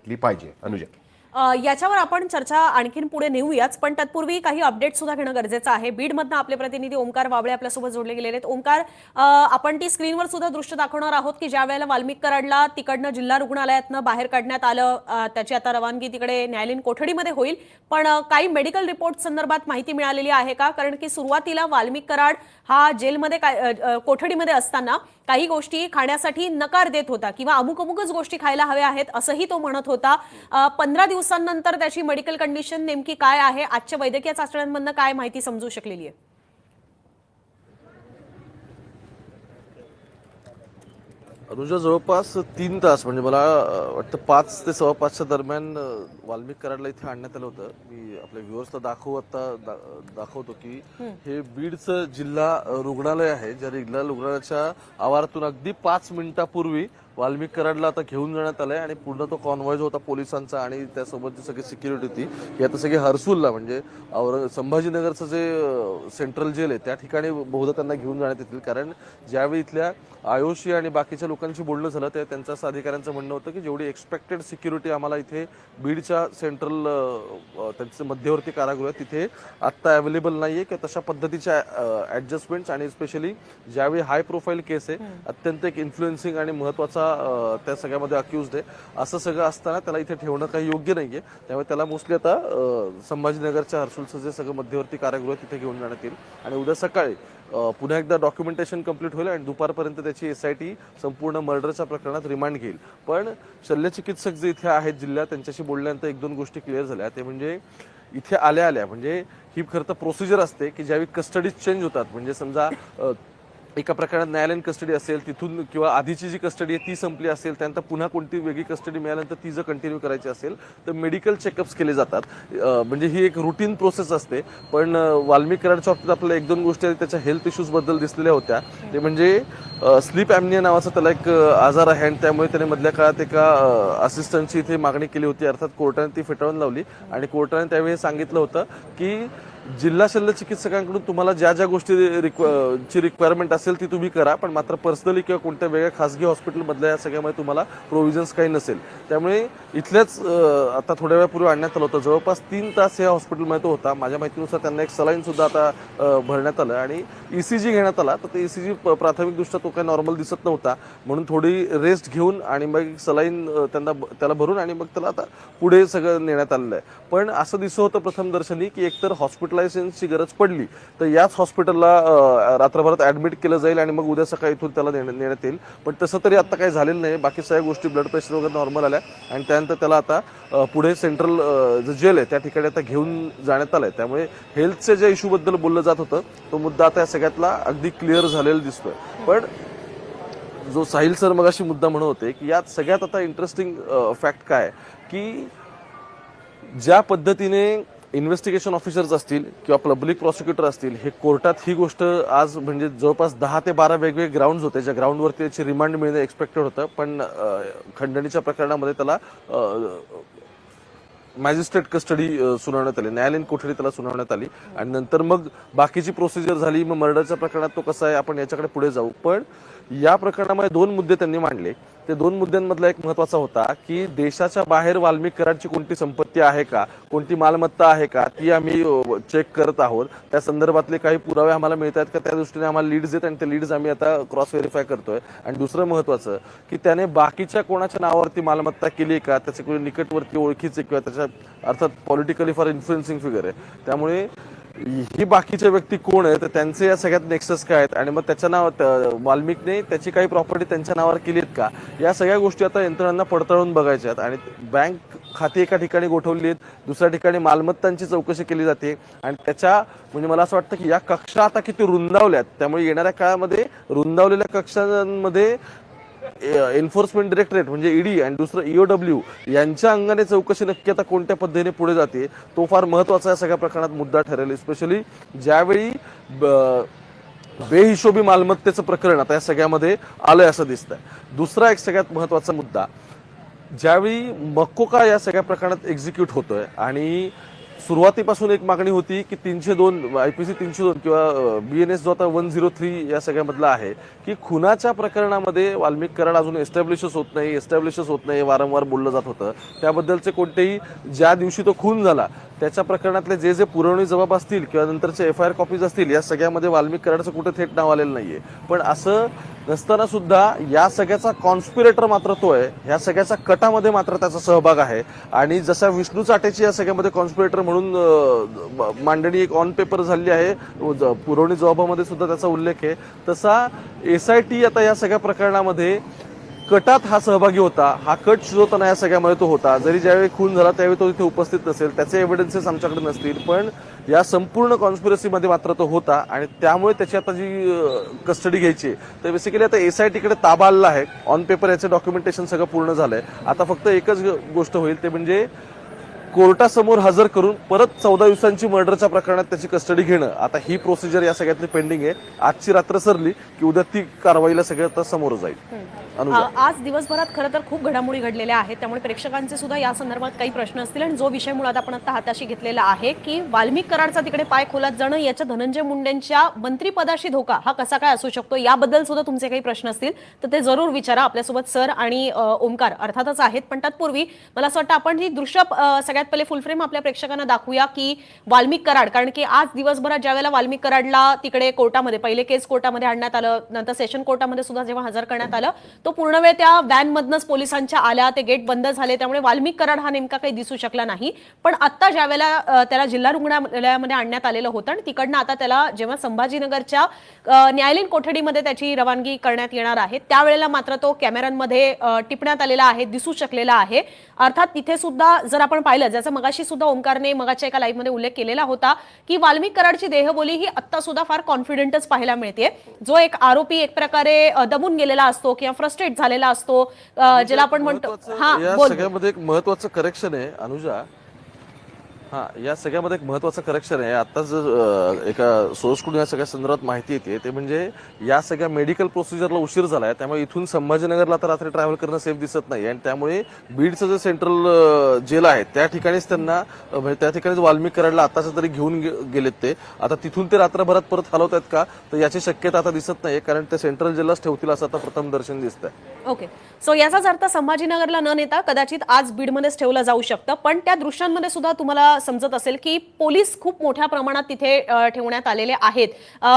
घेतली पाहिजे. अनुजा. याच्यावर आपण चर्चा आणखीन पुढे नेऊयाच पण तत्पूर्वी काही अपडेट सुद्धा घेणं गरजेचं आहे. बीडमधनं आपले प्रतिनिधी ओंकार वाबळे आपल्यासोबत जोडले गेलेले आहेत. ओंकार आपण ती स्क्रीनवर सुद्धा दृश्य दाखवणार आहोत की ज्या वेळेला वाल्मिक कराडला तिकडनं जिल्हा रुग्णालयातनं बाहेर काढण्यात आलं त्याची आता रवानगी तिकडे न्यायालयीन कोठडीमध्ये होईल. पण काही मेडिकल रिपोर्ट संदर्भात माहिती मिळालेली आहे का? कारण की सुरुवातीला वाल्मिक कराड हा जेलमध्ये काय कोठडीमध्ये असताना काही गोष्टी खाण्यासाठी नकार देत होता किंवा अमुक अमुकच गोष्टी खायला हव्या आहेत असंही तो म्हणत होता. पंधरा दिवस दिवसांनंतर त्याची मेडिकल कंडिशन नेमकी काय आहे? आजच्या वैद्यकीय चाचण्यांमधनं काय माहिती समजू शकलेली आहे? अनुजा जवळपास तीन तास म्हणजे मला वाटतं पाच ते सव्वा पाचच्या दरम्यान वाल्मिक कराडला इथे आणण्यात आलं होतं. मी आपल्या व्ह्युअर्सला दाखव आता दा- दाखवतो की हे बीडचं जिल्हा रुग्णालय आहे ज्या जिल्हा रुग्णालयाच्या आवारातून अगदी पाच मिनिटापूर्वी वाल्मिक कराडला आता घेऊन जाण्यात आलंय आणि पूर्ण तो कॉन्व्हॉय जो होता पोलिसांचा आणि त्यासोबतची सगळी सिक्युरिटी होती ही आता सगळी हर्सूलला म्हणजे औरंग संभाजीनगरचं जे सेंट्रल जेल आहे त्या ठिकाणी बहुधा त्यांना घेऊन जाण्यात येतील. कारण ज्यावेळी इथल्या आयोशी आणि बाकीच्या लोकांशी बोलणं झालं ते त्यांचं अधिकाऱ्यांचं म्हणणं होतं की जेवढी एक्सपेक्टेड सिक्युरिटी आम्हाला इथे बीडच्या सेंट्रल त्यांचे मध्यवर्ती कारागृह आहे तिथे आत्ता अवेलेबल नाहीये किंवा तशा पद्धतीच्या ऍडजस्टमेंट्स आणि स्पेशली ज्यावेळी हाय प्रोफाईल केस आहे अत्यंत एक इन्फ्लुएन्सिंग आणि महत्त्वाचा असा त्या सगळ्यामध्ये अक्युज्ड आहे. असं सगळं असताना त्याला इथे ठेवणं काही योग्य नाही आहे त्यामुळे त्याला मोस्टली आता संभाजीनगरच्या हर्सुलचं जे सगळं मध्यवर्ती कारागृह तिथे घेऊन जाण्यात येईल. आणि उद्या सकाळी पुन्हा एकदा डॉक्युमेंटेशन कंप्लीट होईल आणि दुपारपर्यंत त्याची एस आय टी संपूर्ण मर्डरच्या प्रकरणात रिमांड घेईल. पण शल्यचिकित्सक जे इथे आहेत जिल्ह्यात त्यांच्याशी बोलल्यानंतर एक दोन गोष्टी क्लिअर झाल्या. ते म्हणजे इथे आल्या आल्या. म्हणजे ही खरं तर प्रोसिजर असते की ज्यावेळी कस्टडीज चेंज होतात. म्हणजे समजा एका प्रकारात न्यायालयीन कस्टडी असेल तिथून किंवा आधीची जी कस्टडी आहे ती संपली असेल त्यानंतर पुन्हा कोणती वेगळी कस्टडी मिळाल्यानंतर ती जर कंटिन्यू करायची असेल तर मेडिकल चेकअप्स केले जातात. म्हणजे ही एक रुटीन प्रोसेस असते. पण अं, वाल्मिक कराडच्या बाबतीत आपल्याला एक दोन गोष्टी त्याच्या हेल्थ इश्यूजबद्दल दिसलेल्या होत्या. ते म्हणजे स्लीप ॲमनिया नावाचा त्याला एक आजार आहे आणि त्यामुळे त्याने मधल्या काळात एका असिस्टंटची इथे मागणी केली होती. अर्थात कोर्टाने ती फेटाळून लावली. आणि कोर्टाने त्यावेळी सांगितलं होतं की जिल्हा शल्य चिकित्सकांकडून तुम्हाला ज्या ज्या गोष्टी रिक्व- ची रिक्वायरमेंट असेल ती तुम्ही करा पण मात्र पर्सनली किंवा कोणत्या वेगळ्या खासगी हॉस्पिटलमधल्या या सगळ्यामध्ये तुम्हाला प्रोव्हिजन्स काही नसेल. त्यामुळे इथल्याच आता थोड्या वेळापूर्वी आणण्यात आलं होतं. जवळपास तीन तास या हॉस्पिटलमध्ये तो होता. माझ्या माहितीनुसार त्यांना एक सलाईनसुद्धा आता भरण्यात आलं. आणि ई सी जी घेण्यात आला. तर ते ए सी जी प्राथमिकदृष्ट्या तो काही नॉर्मल दिसत नव्हता. म्हणून थोडी रेस्ट घेऊन आणि मग सलाईन त्यांना त्याला भरून आणि मग त्याला आता पुढे सगळं नेण्यात आलेलं आहे. पण असं दिसत होतं प्रथमदर्शनी की एकतर हॉस्पिटल हॉस्पिटलायझेशनची गरज पडली तर याच हॉस्पिटलला रात्रभरात ऍडमिट केलं जाईल आणि मग उद्या सकाळी इथून त्याला नेण्यात येईल. पण तसं तरी आता काही झालेलं नाही. बाकी सगळ्या गोष्टी ब्लड प्रेशर वगैरे नॉर्मल आल्या आणि त्यानंतर त्याला आता पुढे सेंट्रल जे जेल आहे त्या ठिकाणी आता घेऊन जाण्यात आलं आहे त्यामुळे हेल्थच्या ज्या इश्यूबद्दल बोललं जात होतं तो मुद्दा आता या सगळ्यातला अगदी क्लिअर झालेला दिसतोय. पण जो साहिल सर मग अशी मुद्दा म्हणत होते की यात सगळ्यात आता इंटरेस्टिंग फॅक्ट काय की ज्या पद्धतीने इन्व्हेस्टिगेशन ऑफिसर्स असतील किंवा पब्लिक प्रॉसिक्युटर असतील हे कोर्टात ही गोष्ट आज म्हणजे जवळपास दहा ते बारा वेगवेगळे ग्राउंड होते. ज्या ग्राउंडवरती त्याची रिमांड मिळणं एक्सपेक्टेड होतं. पण खंडणीच्या प्रकरणामध्ये त्याला मॅजिस्ट्रेट कस्टडी सुनावण्यात आली. न्यायालयीन कोठडी त्याला सुनावण्यात आली. आणि नंतर मग बाकीची प्रोसिजर झाली. मग मर्डरच्या प्रकरणात तो कसा आहे? आपण याच्याकडे पुढे जाऊ. पण या प्रकरणामध्ये दोन मुद्दे त्यांनी मांडले. ते दोन मुद्द्यांमधला एक महत्त्वाचा होता की देशाच्या बाहेर वाल्मिक कराडची कोणती संपत्ती आहे का कोणती मालमत्ता आहे का ती आम्ही चेक करत आहोत. त्या संदर्भातले काही पुरावे आम्हाला मिळत आहेत का त्या दृष्टीने आम्हाला लीड्स आहेत आणि ते लीड्स आम्ही आता क्रॉस व्हेरीफाय करतोय. आणि दुसरं महत्वाचं की त्याने बाकीच्या कोणाच्या नावावरती मालमत्ता केली आहे का त्याचे कोणी निकटवरती ओळखीचे किंवा त्याच्या अर्थात पॉलिटिकली फॉर इन्फ्लुएन्सिंग फिगर आहे. त्यामुळे ही बाकीचे व्यक्ती कोण आहेत? त्यांचे या सगळ्यात नेक्सस काय आहेत? आणि मग त्याच्या नाव वाल्मिकने त्याची काही प्रॉपर्टी त्यांच्या नावावर केली आहेत का? या सगळ्या गोष्टी आता यंत्रणांना पडताळून बघायच्या आहेत. आणि बँक खाती एका ठिकाणी गोठवली आहेत दुसऱ्या ठिकाणी मालमत्तांची चौकशी केली जाते. आणि त्याच्या म्हणजे मला असं वाटतं की या कक्षा आता किती रुंदावल्यात त्यामुळे येणाऱ्या काळामध्ये रुंदावलेल्या कक्षांमध्ये एन्फोर्समेंट डिरेक्टरेट म्हणजे ईडी आणि दुसरं ईओडब्ल्यू यांच्या अंगाने चौकशी नक्की आता कोणत्या पद्धतीने पुढे जाते तो फार महत्त्वाचा या सगळ्या प्रकरणात मुद्दा ठरेल. स्पेशली ज्यावेळी ब- बेहिशोबी मालमत्तेचं प्रकरण आता या सगळ्यामध्ये आलंय असं दिसतंय. दुसरा एक सगळ्यात महत्त्वाचा मुद्दा ज्यावेळी मकोका या सगळ्या प्रकरणात एक्झिक्यूट होतोय आणि सुरुवातीपासून एक मागणी होती की तीनशे दोन आय पी सी तीनशे दोन किंवा बी एन एस जो आता वन झिरो थ्री या सगळ्यामधला आहे की खुनाच्या प्रकरणामध्ये वाल्मिक कराड अजून एस्टॅब्लिशच होत नाही एस्टॅब्लिशच होत नाही वारंवार बोललं जात होतं. त्याबद्दलचे कोणतेही ज्या दिवशी तो खून झाला त्याच्या प्रकरणातले जे जे पुरवणी जबाब असतील किंवा नंतरचे एफ आय आर कॉपीज असतील या सगळ्यामध्ये वाल्मिक कराडचं कुठे थेट नाव आलेलं नाहीये. पण असं नसताना सुद्धा या सगळ्याचा कॉन्स्पिरेटर मात्र तो आहे. ह्या सगळ्याचा कटामध्ये मात्र त्याचा सहभाग आहे. आणि जसा विष्णू चाटेची या सगळ्यामध्ये कॉन्स्पिरेटर म्हणून मांडणी एक ऑन पेपर झाली आहे ज- पुरवणी जबाबामध्ये सुद्धा त्याचा उल्लेख आहे. तसा एस आय टी आता या सगळ्या प्रकरणामध्ये कटात हा सहभागी होता हा कट शिजवताना या सगळ्यामध्ये तो होता. जरी ज्यावेळी खून झाला त्यावेळी तो तिथे उपस्थित नसेल. त्याचे एव्हिडन्सेस आमच्याकडे नसतील पण या संपूर्ण कॉन्स्पिरसीमध्ये मात्र तो होता आणि त्यामुळे त्याची आता जी कस्टडी घ्यायची आहे, तर बेसिकली आता एस आय टीकडे ताबा आलेला आहे. ऑन पेपर याचं डॉक्युमेंटेशन सगळं पूर्ण झालंय. आता फक्त एकच गोष्ट होईल ते म्हणजे कोर्टासमोर हजर करून परत चौदा दिवसांची मर्डरच्या प्रकरणात त्याची कस्टडी घेणं. आता ही प्रोसिजर या सगळ्यातली पेंडिंग आहे. आजची रात्र सरली की उद्या ती कारवाईला सगळं आता समोर जाईल. आज दिवसभरात खरं तर खूप घडामोडी घडलेल्या आहेत. त्यामुळे प्रेक्षकांचे सुद्धा या संदर्भात काही प्रश्न असतील आणि जो विषय मुळात आपण आता हाताशी घेतलेला आहे की वाल्मिक कराडचा तिकडे पाय खोलात जाणं याच्या धनंजय मुंडेंच्या मंत्रीपदाशी धोका हा कसा काय असू शकतो याबद्दल सुद्धा तुमचे काही प्रश्न असतील तर ते जरूर विचारा. आपल्यासोबत सर आणि ओमकार अर्थातच आहेत. पण तत्पूर्वी मला असं वाटतं आपण ही दृश्य अ, सगळ्यात पहिले फुल फ्रेम आपल्या प्रेक्षकांना दाखवूया की वाल्मिक कराड कारण की आज दिवसभरात ज्यावेळेला वाल्मिक कराडला तिकडे कोर्टामध्ये पहिले केस कोर्टामध्ये आणण्यात आलं नंतर सेशन कोर्टामध्ये सुद्धा जेव्हा हजर करण्यात आलं तो पूर्ण वेळ त्या व्हॅनमधनच पोलिसांच्या आल्या ते गेट बंद झाले त्यामुळे वाल्मिक कराड हा नेमका काही दिसू शकला नाही. पण आता ज्यावेळेला त्याला जिल्हा रुग्णालयामध्ये आणण्यात आलेलं होतं आणि तिकडनं आता त्याला जेव्हा संभाजीनगरच्या न्यायालयीन कोठडीमध्ये त्याची रवानगी करण्यात येणार आहे त्यावेळेला मात्र तो कॅमेऱ्यांमध्ये टिपण्यात आलेला आहे दिसू शकलेला आहे. अर्थात तिथे सुद्धा जर आपण पाहिलं ज्याचा मगाशी सुद्धा ओंकारने मगाच्या एका लाईव्हमध्ये उल्लेख केलेला होता की वाल्मिक कराडची देहबोली ही आत्ता सुद्धा फार कॉन्फिडेंटच पाहायला मिळते जो एक आरोपी एक प्रकारे दबून गेलेला असतो किंवा फ्रस्ट्रेट झालेला असतो ज्याला आपण म्हणतो महत्वाचं- हा सगळ्यामध्ये एक महत्वाचं करेक्शन आहे अनुजा. हा या सगळ्यामध्ये एक महत्वाचं करेक्शन आहे. आता जर एका सोर्सकडून या सगळ्या संदर्भात माहिती येते ते म्हणजे या सगळ्या मेडिकल प्रोसिजरला उशीर झाला आहे त्यामुळे इथून संभाजीनगरला आता रात्री ट्रॅव्हल करणं सेफ दिसत नाही. आणि त्यामुळे बीडचं जे सेंट्रल जेल आहे त्या ठिकाणीच त्यांना म्हणजे त्या ठिकाणीच वाल्मिक कराडला आताच तरी घेऊन गे- गेलेत ते. आता तिथून ते रात्रभरात परत हलवत आहेत का? तर याची शक्यता आता दिसत नाही कारण ते सेंट्रल जेललाच ठेवतील असं आता प्रथम दर्शन दिसतंय. ओके सो याचाच अर्थ संभाजीनगरला न नेता कदाचित आज बीडमध्येच ठेवलं जाऊ शकतं. पण त्या दृश्यांमध्ये सुद्धा तुम्हाला समजत असेल की पोलीस खूप मोठ्या प्रमाणात तिथे ठेवण्यात आलेले आहेत.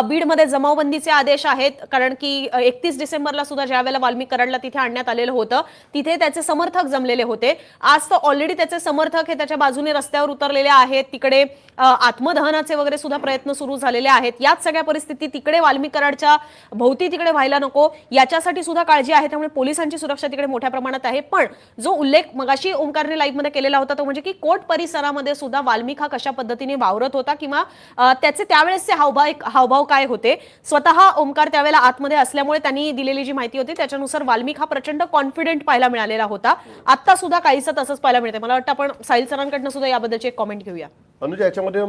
बीडमध्ये जमावबंदीचे आदेश आहेत कारण की एकतीस डिसेंबरला सुद्धा ज्यावेळेला वाल्मिक कराडला तिथे आणण्यात आलेलं होतं तिथे त्याचे समर्थक जमलेले होते. आज तर ऑलरेडी त्याचे समर्थक हे त्याच्या बाजूने रस्त्यावर उतरलेले आहेत. तिकडे आत्मदहनाचे वगैरे सुद्धा प्रयत्न सुरू झालेले आहेत. याच सगळ्या परिस्थिती तिकडे वाल्मिक कराडच्या भोवती तिकडे व्हायला नको. याच्यासाठी सुद्धा काळजी आहे त्यामुळे पोलिसांची सुरक्षा तिकडे मोठ्या प्रमाणात आहे. पण जो उल्लेख मगाशी ओंकारने लाईफमध्ये केलेला होता तो म्हणजे की कोर्ट परिसरामध्ये सुद्धा वाल्मिक हा कशा पद्धतीने वावरत होता किंवा त्याचे त्यावेळेसचे हावभाव हावभाव काय होते स्वतः ओंकार त्यावेळेला आतमध्ये असल्यामुळे त्यांनी दिलेली जी माहिती होती त्याच्यानुसार वाल्मिक हा प्रचंड कॉन्फिडेंट पाहायला मिळालेला होता. आता सुद्धा काहीसं तसंच पाहायला मिळते मला वाटतं आपण साहिल सरांकडनं सुद्धा याबद्दलची एक कॉमेंट घेऊया. अनुजा याच्यामध्ये